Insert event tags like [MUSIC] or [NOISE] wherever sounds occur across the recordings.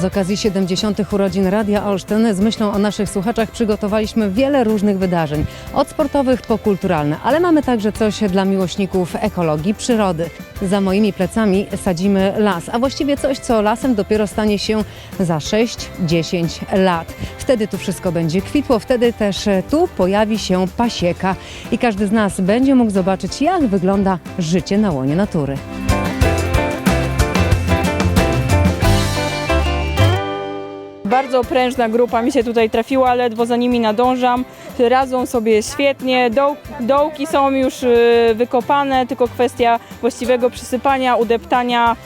Z okazji 70. urodzin Radia Olsztyn z myślą o naszych słuchaczach przygotowaliśmy wiele różnych wydarzeń, od sportowych po kulturalne, ale mamy także coś dla miłośników ekologii, przyrody. Za moimi plecami sadzimy las, a właściwie coś, co lasem dopiero stanie się za 6-10 lat. Wtedy tu wszystko będzie kwitło, wtedy też tu pojawi się pasieka i każdy z nas będzie mógł zobaczyć, jak wygląda życie na łonie natury. Bardzo prężna grupa mi się tutaj trafiła, ledwo za nimi nadążam. Radzą sobie świetnie, Doł, dołki są już y, wykopane, tylko kwestia właściwego przysypania, udeptania.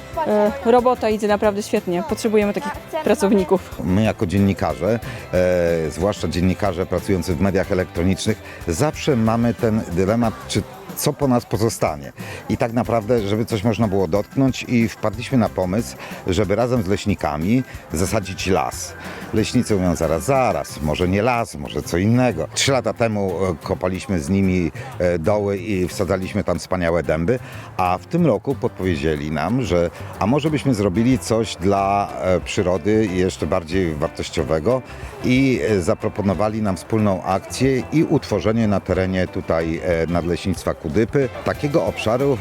Y, Robota idzie naprawdę świetnie, potrzebujemy takich pracowników. My jako dziennikarze, e, zwłaszcza dziennikarze pracujący w mediach elektronicznych, zawsze mamy ten dylemat, czy co po nas pozostanie. I tak naprawdę, żeby coś można było dotknąć i wpadliśmy na pomysł, żeby razem z leśnikami zasadzić las. Leśnicy mówią zaraz, zaraz, może nie las, może co innego. Trzy lata temu e, kopaliśmy z nimi e, doły i wsadzaliśmy tam wspaniałe dęby, a w tym roku podpowiedzieli nam, że a może byśmy zrobili coś dla e, przyrody jeszcze bardziej wartościowego i zaproponowali nam wspólną akcję i utworzenie na terenie tutaj Nadleśnictwa Kudypy takiego obszaru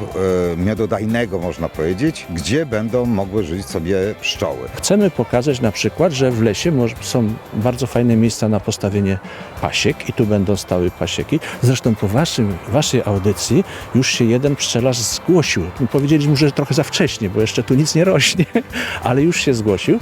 e, miododajnego można powiedzieć, gdzie będą mogły żyć sobie pszczoły. Chcemy pokazać na przykład, że w lesie są bardzo fajne miejsca na postawienie pasiek i tu będą stały pasieki. Zresztą po waszym, waszej audycji już się jeden pszczelarz zgłosił. Powiedzieliśmy że trochę za wcześnie, bo jeszcze tu nic nie rośnie, [LAUGHS] ale już się zgłosił.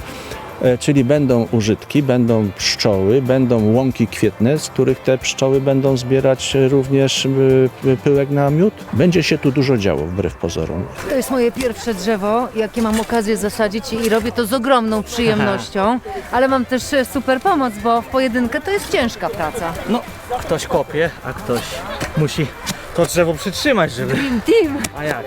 E, Czyli będą użytki, będą pszczoły, będą łąki kwietne, z których te pszczoły będą zbierać również e, pyłek na miód. Będzie się tu dużo działo, wbrew pozorom. To jest moje pierwsze drzewo, jakie mam okazję zasadzić i robię to z ogromną przyjemnością, ale mam też e, super pomoc, bo w pojedynkę to jest ciężka praca. No, ktoś kopie, a ktoś musi to drzewo przytrzymać, żeby... Team, team! A jak?